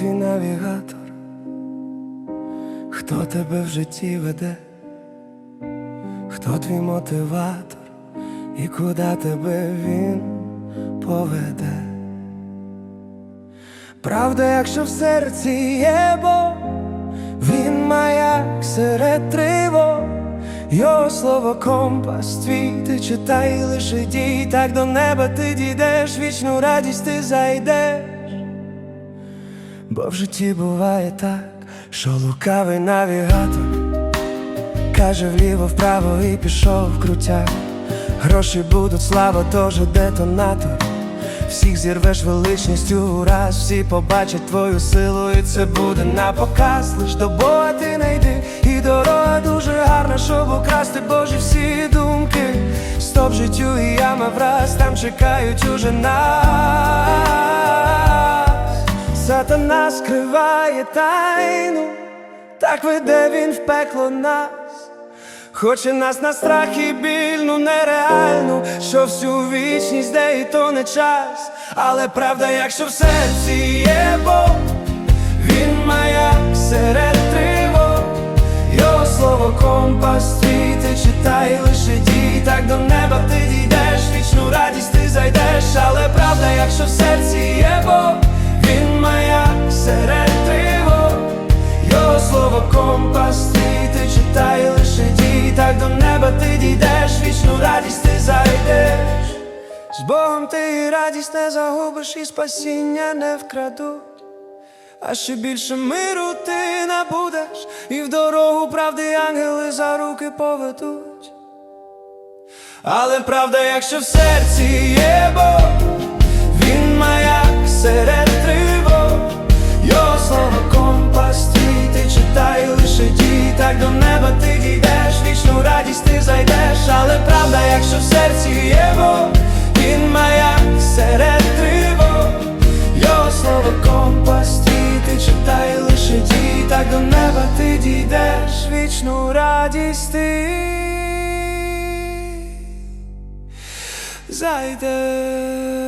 твій навігатор? Хто тебе в житті веде? Хто твій мотиватор? І куди тебе він поведе? Правда, якщо в серці є Бог, він маяк серед тривог, його слово компас твій, ти читай лише дій, так до неба ти дійдеш, вічну радість ти зайдеш. Бо в житті буває так, що лукавий навігатор каже вліво, вправо і пішов в крутяк. Гроші будуть слава, тож детонатор. Всіх зірвеш величністю раз, всі побачать твою силу, і це буде на показ. Лиш до Бога ти не і дорога дуже гарна, щоб украсти Божі всі думки. Стоп життю і яма враз, там чекають уже нас. Сатана скриває тайну, так веде він в пекло нас. Хоче нас на страх і більну нереальну, що всю вічність, де і то не час. Але правда, якщо в серці є Бог, він маяк серед тривог, його слово компас твій, читай лише дій, так до неба ти дійдеш, вічну радість ти зайдеш, але правда, якщо в компас твій, читай лише дій, так до неба ти дійдеш, вічну радість ти зайдеш. З Богом ти радість не загубиш, і спасіння не вкрадуть. А ще більше миру ти набудеш, і в дорогу правди ангели за руки поведуть. Але правда, якщо в серці є Бог, він маяк серед Бог, він маяк серед тривог, його слово компас твій, ти читай лише дій, так до неба ти дійдеш, вічну радість ти. Зайдеш.